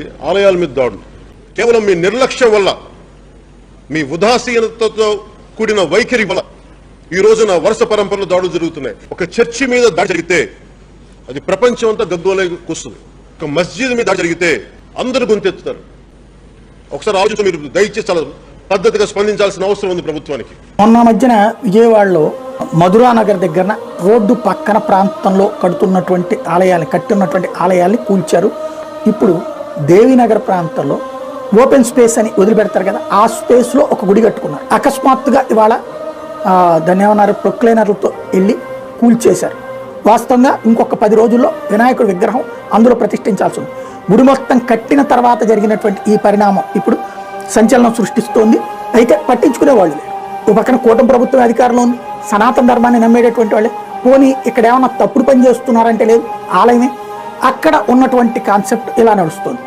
ఆలయాల మీద దాడులు. కేవలం మీ నిర్లక్ష్యం వల్ల మీ ఉదాసీనతతో కూడిన వైఖరి వల్ల ఈ రోజున వరుస పరంపరలో దాడులు జరుగుతున్నాయి. ఒక చర్చి మీద దాడి జరిగితే అది ప్రపంచం అంతా గగ్గోలే కూస్తుంది. ఒక మస్జిద్ మీద దాడి జరిగితే అందరూ గుంతెత్తుతారు. ఒకసారి ఆలోచన మీరు దయచేసి చాలా పద్ధతిగా స్పందించాల్సిన అవసరం ఉంది ప్రభుత్వానికి. మొన్న మధ్యన విజయవాడలో మధురా నగర్ దగ్గర రోడ్డు పక్కన ప్రాంతంలో కడుతున్నటువంటి ఆలయాలు కట్టున్నటువంటి ఆలయాల్ని కూల్చారు. ఇప్పుడు దేవీనగర్ ప్రాంతంలో ఓపెన్ స్పేస్ అని వదిలిపెడతారు కదా ఆ స్పేస్లో ఒక గుడి కట్టుకున్నారు. అకస్మాత్తుగా ఇవాళ ఆ, దాన్ని ఏమన్నారు? ప్రొక్లైనర్లతో వెళ్ళి కూల్చేశారు వాస్తవంగా ఇంకొక పది రోజుల్లో వినాయకుడి విగ్రహం అందులో ప్రతిష్ఠించాల్సి ఉంది. గుడి మొత్తం కట్టిన తర్వాత జరిగినటువంటి ఈ పరిణామం ఇప్పుడు సంచలనం సృష్టిస్తోంది. అయితే పట్టించుకునే వాళ్ళు లేరు. ఓ పక్కన కూటమి ప్రభుత్వం అధికారంలో ఉంది. సనాతన ధర్మాన్ని నమ్మేటటువంటి వాళ్ళే. పోనీ ఇక్కడ ఏమైనా తప్పుడు పని చేస్తున్నారంటే లేదు ఆలయమే. అక్కడ ఉన్నటువంటి కాన్సెప్ట్ ఇలా నడుస్తుంది.